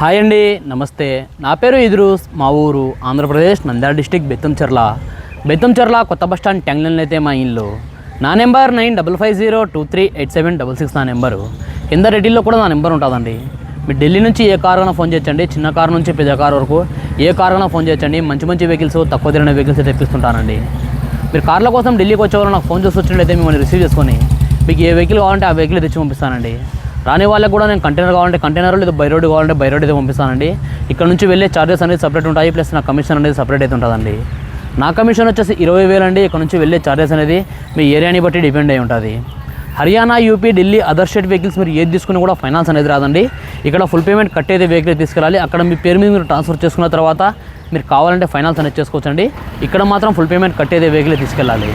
Hi అండి నమస్తే. నా పేరు ఇద్రూస్ మా ఊరు ఆంధ్రప్రదేశ్ నంద్యాల డిస్టిక్ బెత్తంచెర్ల బెత్తంచెర్ల కొత్త బస్ స్టాండ్ ట్యాంగ్లైన్ అయితే మా ఇల్లు. నా number nine double five zero two three eight seven double six నా నెంబరు. కింద రెడ్డిల్లో కూడా నా నెంబర్ ఉంటుందండి. మీరు ఢిల్లీ నుంచి ఏ కార్ ఫోన్ చేయొచ్చండి. చిన్న కార్ నుంచి పెద్ద కార్ వరకు ఏ కార్ ఫోన్ చేయొచ్చండి. మంచి మంచి వెహికల్స్ తక్కువ తిరిగిన వెహికల్స్ తెప్పిస్తుంటానండి. మీరు కార్ల కోసం ఢిల్లీకి వచ్చేవారు నాకు ఫోన్ చేసి వచ్చినట్లయితే మిమ్మల్ని రిసీవ్ చేసుకొని మీకు ఏ వెహికల్ కావాలంటే ఆ వెహికల్ తెచ్చి పంపిస్తానండి. రాని వాళ్ళకి కూడా నేను కంటైనర్ కావాలంటే కంటైనర్ లేదా బై రోడ్ కావాలంటే బై రోడ్ అయితే పంపిస్తానండి. ఇక్కడ నుంచి వెళ్ళే ఛార్జెస్ అనేది సపరేట్ ఉంటాయి ప్లస్ నా కమిషన్ అనేది సపరేట్ అయితే ఉంటుందండి. నా కమిషన్ వచ్చేసి ఇరవై వేలు అండి. ఇక్కడ నుంచి వెళ్ళే చార్జెస్ అనేది మీ ఏరియాని బట్టి డిపెండ్ అయి ఉంటుంది. Haryana UP Delhi other state vehicles మీరు ఏది తీసుకున్నా కూడా ఫైనాన్స్ అనేది రాదండి. ఇక్కడ ఫుల్ పేమెంట్ కట్టేది వెహికల్ తీసుకెళ్ళాలి. అక్కడ మీ పేరు మీద మీరు ట్రాన్స్ఫర్ చేసుకున్న తర్వాత మీరు కావాలంటే ఫైనాన్స్ అనేది చేసుకోవచ్చండి. ఇక్కడ మాత్రం ఫుల్ పేమెంట్ కట్టేది వెహికల్ తీసుకెళ్ళాలి.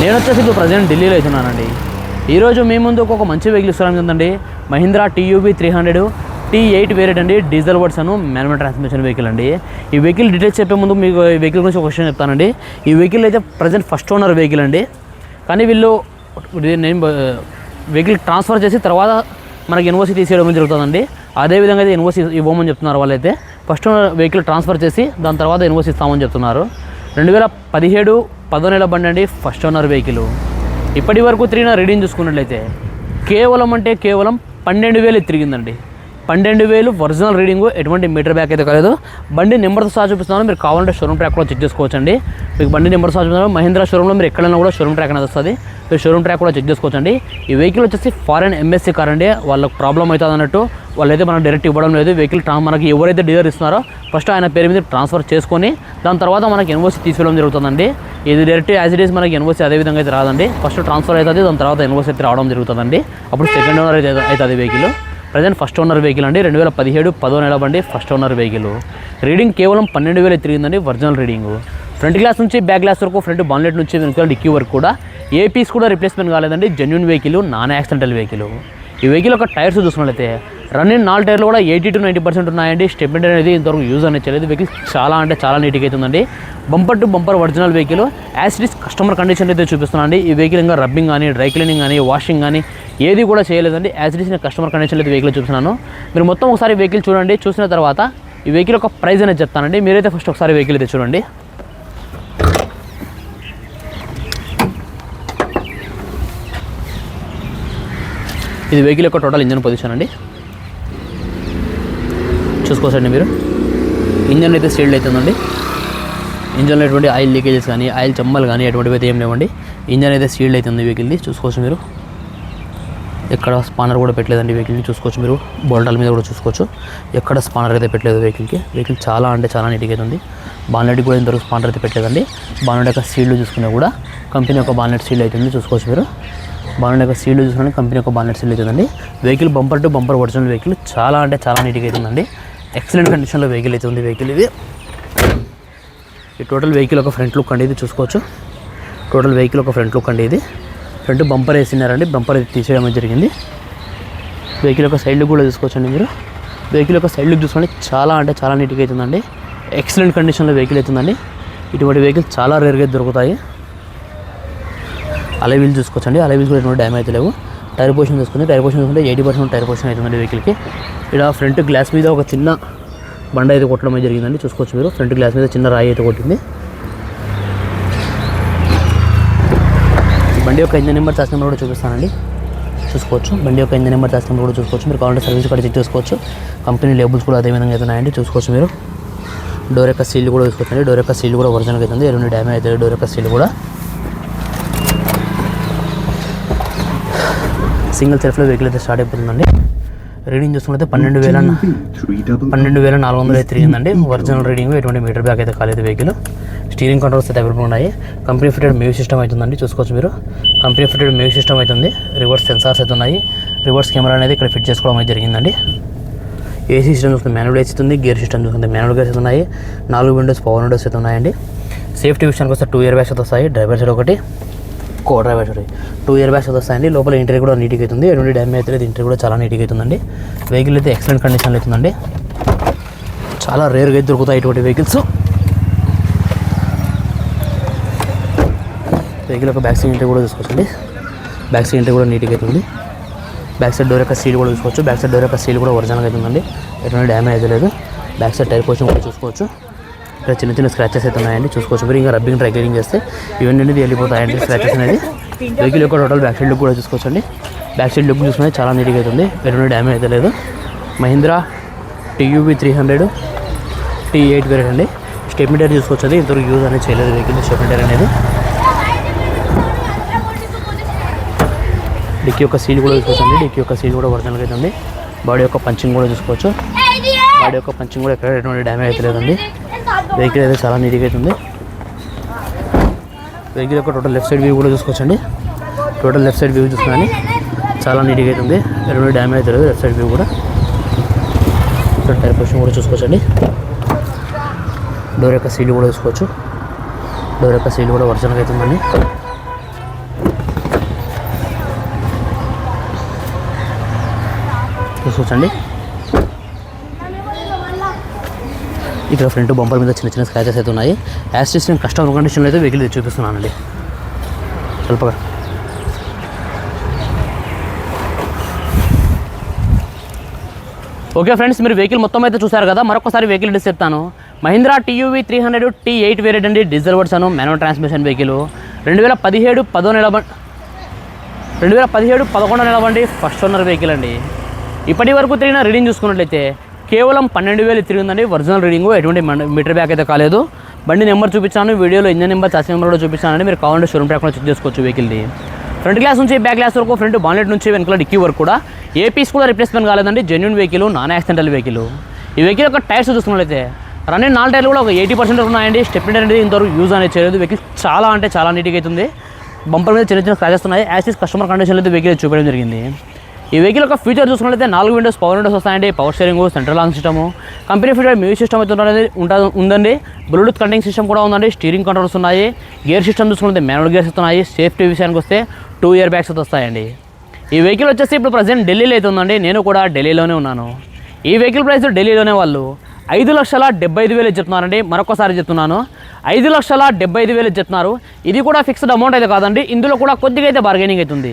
నేను వచ్చేసి ఇప్పుడు ప్రజెంట్ ఢిల్లీలో అవుతున్నానండి ఈరోజు మీ ముందుకు ఒక మంచి వెహికల్ ఇస్తున్నాం ఉందండి Mahindra TUV three hundred T eight variant అండి డీజిల్ వర్డ్స్ మాన్యువల్ ట్రాన్స్మిషన్ వెహికల్ అండి. ఈ వెహికల్ డీటెయిల్స్ చెప్పే ముందు మీకు ఈ వెహికల్ గురించి ఒక క్వశ్చన్ చెప్తానండి. ఈ వెహికల్ అయితే ప్రజెంట్ ఫస్ట్ ఓనర్ వెహికల్ అండి. కానీ వీళ్ళు నేను వెహికల్ ట్రాన్స్ఫర్ చేసి తర్వాత మనకి ఎన్ఓసి తీసేయడం జరుగుతుందండి. అదేవిధంగా అయితే ఎన్ఓసి ఇవ్వమని చెప్తున్నారు వాళ్ళైతే. ఫస్ట్ వెహికల్ ట్రాన్స్ఫర్ చేసి దాని తర్వాత ఎన్ఓసి ఇస్తామని చెప్తున్నారు. రెండు వేల పదిహేడు పదో నెల బండి అండి ఫస్ట్ ఓనర్ వెహికల్ ఇప్పటి వరకు తిరిగిన రీడింగ్ చూసుకున్నట్లయితే కేవలం అంటే కేవలం పన్నెండు వేలు తిరిగిందండి. పన్నెండు వేలు ఒరిజినల్ రీడింగ్ ఎటువంటి మీటర్ బ్యాక్ అయితే కాలేదు. బండి నెంబర్తో సహా చూపిస్తున్నాను మీరు కావాలంటే షోరూమ్ ట్రాక్ కూడా చెక్ చేసుకోవచ్చండి. మీకు బండి నెంబర్ సహా చూపిస్తున్నాను మహీంద్రా షోరూమ్లో మీరు ఎక్కడైనా కూడా షోరూమ్ ట్రాక్ అనేది వస్తుంది. మీరు షోరూమ్ ట్రాక్ కూడా చెక్ చేసుకోవచ్చండి. ఈ వెహికల్ వచ్చేసి ఫారెన్ ఎంఎస్సీ కార్ అండి. వాళ్ళకి ప్రాబ్లం అవుతుంది అన్నట్టు వాళ్ళైతే మనం డైరెక్ట్ ఇవ్వడం లేదు. వెహికల్ ట్రా మనకి ఎవరైతే డీలర్ ఇస్తున్నారో ఫస్ట్ ఆయన పేరు మీద ట్రాన్స్ఫర్ చేసుకొని దాని తర్వాత మనకి ఎన్ఓసి తీసుకోవడం జరుగుతుందండి. ఇది డైరెక్ట్ యాజ్ ఇట్ ఈస్ మనకి ఎన్ఓసి అదే విధంగా అయితే రాదండి. ఫస్ట్ ట్రాన్స్ఫర్ అవుతుంది దాని తర్వాత ఎన్ఓసి అయితే రావడం జరుగుతుందండి. అప్పుడు సెకండ్ ఓనర్ అయితే అవుతుంది vehicle present first owner vehicle అండి. రెండు వేల పదిహేడు పదో నెల బండి ఫస్ట్ ఓనర్ వెహికల్. రీడింగ్ కేవలం పన్నెండు వేలు తిరిగిందండి ఒరిజినల్ రీడింగ్. ఫ్రంట్ గ్లాస్ నుంచి బ్యాక్ గ్లాస్ వరకు ఫ్రంట్ బాన్లెట్ నుంచి వెనుక డిక్కీ వరకు కూడా ఏ పీస్ కూడా రిప్లేస్మెంట్ కాలేదండి. Genuine vehicle non accidental vehicle ఈ వెహికల్ ఒక టైర్స్ చూసుకున్నట్లయితే రన్నింగ్ నాలుగు టైర్లు కూడా ఎయిటీ టు నైంటీ పర్సెంట్ ఉన్నాయండి. స్టెప్మెంట్ అనేది ఇంతవరకు యూజ్ అనేది చేయలేదు. వెహికల్ చాలా అంటే చాలా నీట్గా అవుతుందండి bumper to bumper original vehicle as it customer condition అయితే చూపిస్తున్నాండి ఈ వెహికల్ ఇంకా రబ్బింగ్ కానీ డ్రై క్లీనింగ్ కానీ వాషింగ్ కానీ ఏది కూడా చేయలేదండి. యాసిడిస్ నేను కస్టమర్ కండిషన్ అయితే వెహికల్ చూపిస్తున్నాను మీరు మొత్తం ఒకసారి వెహికల్ చూడండి. చూసిన తర్వాత ఈ వెహికల్ యొక్క ప్రైస్ అనేది చెప్తానండి. మీరైతే ఫస్ట్ ఒకసారి వెహికల్ అయితే చూడండి. ఇది వెహికల్ యొక్క టోటల్ ఇంజన్ పొజిషన్ అండి. చూసుకోవచ్చండి మీరు. ఇంజన్ అయితే సీల్డ్ అవుతుందండి ఇంజన్లో ఎటువంటి ఆయిల్ లీకేజెస్ కానీ ఆయిల్ చెమ్మలు కానీ ఎటువంటివి అయితే ఏం లేవండి. ఇంజన్ అయితే సీల్డ్ అవుతుంది వెహికల్ది చూసుకోవచ్చు మీరు. ఎక్కడ స్పానర్ కూడా పెట్టలేదండి వెహికల్ని చూసుకోవచ్చు మీరు. బోల్టాల మీద కూడా చూసుకోవచ్చు. ఎక్కడ స్పానర్ అయితే పెట్టలేదు వెహికల్కి. వెహికల్ చాలా అంటే చాలా నీట్గా అవుతుంది బాన్లెట్ కూడా ఇంతవరకు స్పానర్ అయితే పెట్టలేదండి. బాన్లెట్ యొక్క సీల్డ్ చూసుకున్నా కూడా కంపెనీ యొక్క బాన్లెట్ సీల్డ్ అవుతుంది చూసుకోవచ్చు మీరు. బాన్లెట్ యొక్క సీల్డ్ చూసుకుని కంపెనీ యొక్క బాన్లెట్ సీల్ అవుతుందండి vehicle bumper to bumper original vehicle చాలా అంటే చాలా నీట్గా అవుతుందండి ఎక్సలెంట్ కండిషన్లో వెహికల్ అయితే ఉంది వెహికల్ ఇది. ఈ టోటల్ వెహికల్ ఒక ఫ్రంట్ లుక్ అండి ఇది చూసుకోవచ్చు. టోటల్ వెహికల్ ఒక ఫ్రంట్ లుక్ అండి ఇది. Front bumper వేసినారండి. బంపర్ తీసేయడం జరిగింది. వెహికల్ యొక్క సైడ్ కూడా చూసుకోవచ్చండి మీరు. వెహికల్ యొక్క సైడ్ లుక్ చూసుకోండి చాలా అంటే చాలా నీట్గా అవుతుందండి. ఎక్సలెంట్ కండిషన్లో వెహికల్ అవుతుందండి. ఇటువంటి వెహికల్ చాలా రేర్గా దొరుకుతాయి. అలై వీల్ చూసుకోవచ్చండి. అలై వీల్స్ కూడా ఎటువంటి డ్యామేజ్ లేవు. టైర్ పొజిషన్ చూసుకుంటే టైర్ పొజిషన్ చూసుకుంటే ఎయిటీ పర్సెంట్ టైర్ పొజిషన్ అవుతుందండి వెహికల్కి ఇక్కడ ఫ్రంట్ గ్లాస్ మీద ఒక చిన్న బండ అయితే కొట్టడం జరిగిందండి. చూసుకోవచ్చు మీరు. ఫ్రంట్ గ్లాస్ మీద చిన్న రాయి అయితే కొట్టింది. బండి యొక్క ఇంజన్ నెంబర్ చార్జ్ నెంబర్ కూడా చూపిస్తానండి. చూసుకోవచ్చు. బండి యొక్క ఇంజన్ నెంబర్ చార్జ్ నెంబర్ కూడా చూసుకోవచ్చు. మీరు కావాలంటే సర్వీస్ కూడా చెక్ చేసుకోవచ్చు. కంపెనీ లేబుల్స్ కూడా అదే విధంగా అయితే ఉన్నాయండి చూసుకోవచ్చు మీరు. డోర్ యొక్క సీల్ కూడా చూసుకోవచ్చండి. డోర్ యొక్క సీల్ కూడా ఒరిజినల్ అవుతుంది. ఎటువంటి డ్యామేజ్ అవుతుంది డోర్ యొక్క సీల్ కూడా. సింగిల్ సెల్ఫ్లో వెహికల్ అయితే స్టార్ట్ అయిపోతుందండి. రీడింగ్ చూసుకుంటే పన్నెండు వేల పన్నెండు వేల నాలుగు వందలు అయితే తిరిగిందండి. ఒరిజినల్ రీడింగ్ ఎటువంటి మీటర్ బ్యాక్ అయితే కాలేదు వెహికల్ స్టీరింగ్ కంట్రోల్స్ అయితే అవైలబుల్ ఉన్నాయి. కంపెనీ ఫిటెడ్ మ్యూజిక్ సిస్టమ్ అవుతుందండి చూసుకోవచ్చు మీరు. కంపెనీ ఫిటెడ్ మ్యూజిక్ సిస్టమ్ అవుతుంది. రివర్స్ సెన్సార్స్ అయితే ఉన్నాయి. రివర్స్ కెమెరా అనేది ఇక్కడ ఫిట్ చేసుకోవడం అయితే జరిగిందండి. ఏసీ సిస్టమ్ చూసుకుంటే మాన్యువల్ ఏసీ ఉంది. గేర్ సిస్టమ్ చూసుకుంటే మాన్యువల్ గేర్స్ అయితే ఉన్నాయి. నాలుగు విండోస్ పవర్ విండోస్ అయితే ఉన్నాయండి. సేఫ్టీ విషయానికి వస్తే టూ ఇయర్ బ్యాగ్స్ అయితే వస్తాయి. డ్రైవర్ సైడ్ ఒకటి co driver side two air bags వస్తాయండి. లోపల ఇంటర్వ్యూ కూడా నీట్గా అవుతుంది. ఎటువంటి డ్యామేజ్ అయితే లేదు. కూడా చాలా నీట్గా అవుతుందండి. వెహికల్ అయితే ఎక్సలెంట్ కండిషన్లో అవుతుందండి. చాలా రేర్గా అయితే దొరుకుతాయి ఇటువంటి వెహికల్స్ వెహికల్ యొక్క బ్యాక్ సైడ్ ఇంటర్ కూడా చూసుకోవచ్చండి బ్యాక్ సైడ్ ఇంటర్ కూడా నీట్గా అవుతుంది బ్యాక్ సైడ్ డోర్ యొక్క సీల్ కూడా చూసుకోవచ్చు బ్యాక్ సైడ్ డోర్ యొక్క సీల్ కూడా ఒరిజినల్గా అవుతుందండి ఎటువంటి డ్యామేజ్ అయితే లేదు. బ్యాక్ సైడ్ టైర్ పోషన్ కూడా చూసుకోవచ్చు. ఇక్కడ చిన్న చిన్న స్క్రాచెస్ అయితే ఉన్నాయండి. చూసుకోవచ్చు. మీరు ఇంకా రబ్బింగ్ డ్రై క్లీనింగ్ చేస్తే ఇవన్నీ అనేది వెళ్ళిపోతాయండి స్క్రాచెస్ అనేది. వెహికల్ యొక్క టోటల్ బ్యాక్ సైడ్ లుక్ కూడా చూసుకోవచ్చండి. బ్యాక్ సైడ్ లుక్ చూసుకుంటే చాలా నీట్గా అవుతుంది ఎటువంటి డ్యామేజ్ అయితే లేదు. Mahindra TUV three hundred T eight variant అండి. స్టెప్ మీటర్ చూసుకోవచ్చు అది. ఇంతవరకు యూజ్ అనేది చేయలేదు. వెహికల్ స్టెప్ మీటర్ అనేది. డిక్కీ యొక్క సీల్ కూడా చూసుకోవచ్చండి. డిక్కీ యొక్క సీల్ కూడా ఒరిజినల్గా అయితే ఉంది బాడీ యొక్క పంచింగ్ కూడా చూసుకోవచ్చు. బాడీ యొక్క పంచింగ్ కూడా ఎక్కడ ఎటువంటి డ్యామేజ్ అయితే లేదండి. వెహికల్ అయితే చాలా నీట్గా అవుతుంది వెహికల్ యొక్క టోటల్ లెఫ్ట్ సైడ్ వ్యూ కూడా చూసుకోవచ్చండి. టోటల్ లెఫ్ట్ సైడ్ వ్యూ చూసుకుని చాలా నీట్గా అవుతుంది ఎటువంటి డ్యామేజ్ అయితే లేదు. లెఫ్ట్ సైడ్ వ్యూ కూడా. ఇక్కడ టైర్ పొజిషన్ కూడా చూసుకోవచ్చండి. డోర్ యొక్క సీల్ కూడా చూసుకోవచ్చు. డోర్ యొక్క సీల్ కూడా ఒరిజినల్గా అవుతుందండి చూడండి. ఇక్కడ ఫ్రంట్ బంపర్ మీద చిన్న చిన్న స్క్రాచెస్ అయితే ఉన్నాయి. యాస్టిస్ నేను కస్టమర్ కండిషన్లో అయితే వెహికల్ చూపిస్తున్నానండి. స్వల్పగా ఓకే ఫ్రెండ్స్ మీరు వెహికల్ మొత్తం అయితే చూసారు కదా? మరొకసారి వెహికల్ డీటెయిల్స్ చెప్తాను. Mahindra TUV three hundred T eight variant అండి డీజిల్ వర్డ్స్ మాన్యువల్ ట్రాన్స్మిషన్ వెహికల్ రెండు వేల పదిహేడు పదో నెల రెండు వేల పదిహేడు పదకొండో నెల బండి ఫస్ట్ ఓనర్ వెహికల్ అండి. ఇప్పటి వరకు తిరిగిన రీడింగ్ చూసుకున్నట్లయితే కేవలం పన్నెండు వేలు తిరిగిందండి. ఒరిజినల్ రీడింగ్ ఎటువంటి మీటర్ బ్యాక్ అయితే కాలేదు. బండి నెంబర్ చూపించాను వీడియోలో ఇంజన్ నెంబర్ చాసి నెంబర్ కూడా చూపించానండి మీరు కావాలంటే షోరూమ్ ట్రాక్ కూడా చెక్ చేసుకోవచ్చు వెహికల్ని ఫ్రంట్ గ్లాస్ నుంచి బ్యాక్ గ్లాస్ వరకు ఫ్రంట్ బాలెట్ నుంచి వెనకాల డిక్కీ వరకు కూడా. ఏ పీస్ కూడా రిప్లేస్మెంట్ కాలేదండి. Genuine vehicle non accidental vehicle ఈ వెహికల్ యొక్క టైర్స్ చూసుకున్నట్లయితే రన్నింగ్ నాలుగు టైర్లు కూడా ఒక ఎయిటీ పర్సెంట్ ఉన్నాయండి. స్టెప్ అనేది ఇంతవరకు యూజ్ అనేది చేయలేదు. వెహికల్ చాలా అంటే చాలా నీట్గా అవుతుంది. బంపర్ మీద చిన్న చిన్న స్క్రాచెస్ ఉన్నాయి. యాసిస్ కస్టమర్ కండిషన్లో అయితే వెహికల్ చూపించడం జరిగింది. ఈ వెహికల్ యొక్క ఫీచర్ చూసుకున్నట్లయితే నాలుగు విండోస్ పవర్ విండోస్ వస్తాయండి. Power steering central lock system company fitted music system అయితే ఉన్నది ఉంటుంది ఉందండి. బ్లూటూత్ కంటింగ్ సిస్టమ్ కూడా ఉందండి. స్టీరింగ్ కంట్రోల్స్ ఉన్నాయి. గేర్ సిస్టమ్ చూసుకుంటే మాన్యువల్ గేర్స్ వస్తున్నాయి. సేఫ్టీ విషయానికి వస్తే టూ ఇయర్ బ్యాగ్స్ అయితే వస్తాయండి. ఈ వెహికల్ వచ్చేసి ఇప్పుడు ప్రజెంట్ ఢిల్లీలో అయితే ఉందండి. నేను కూడా ఢిల్లీలోనే ఉన్నాను. ఈ వెహికల్ ప్రైస్ ఢిల్లీలోనే వాళ్ళు ఐదు లక్షల డెబ్బై ఐదు వేలు చెప్తున్నారండి. మరొకసారి చెప్తున్నాను. ఐదు లక్షల డెబ్బై ఐదు వేలు చెప్తున్నారు. ఇది కూడా ఫిక్స్డ్ అమౌంట్ అయితే కాదండి. ఇందులో కూడా కొద్దిగా అయితే బార్గెనింగ్ అవుతుంది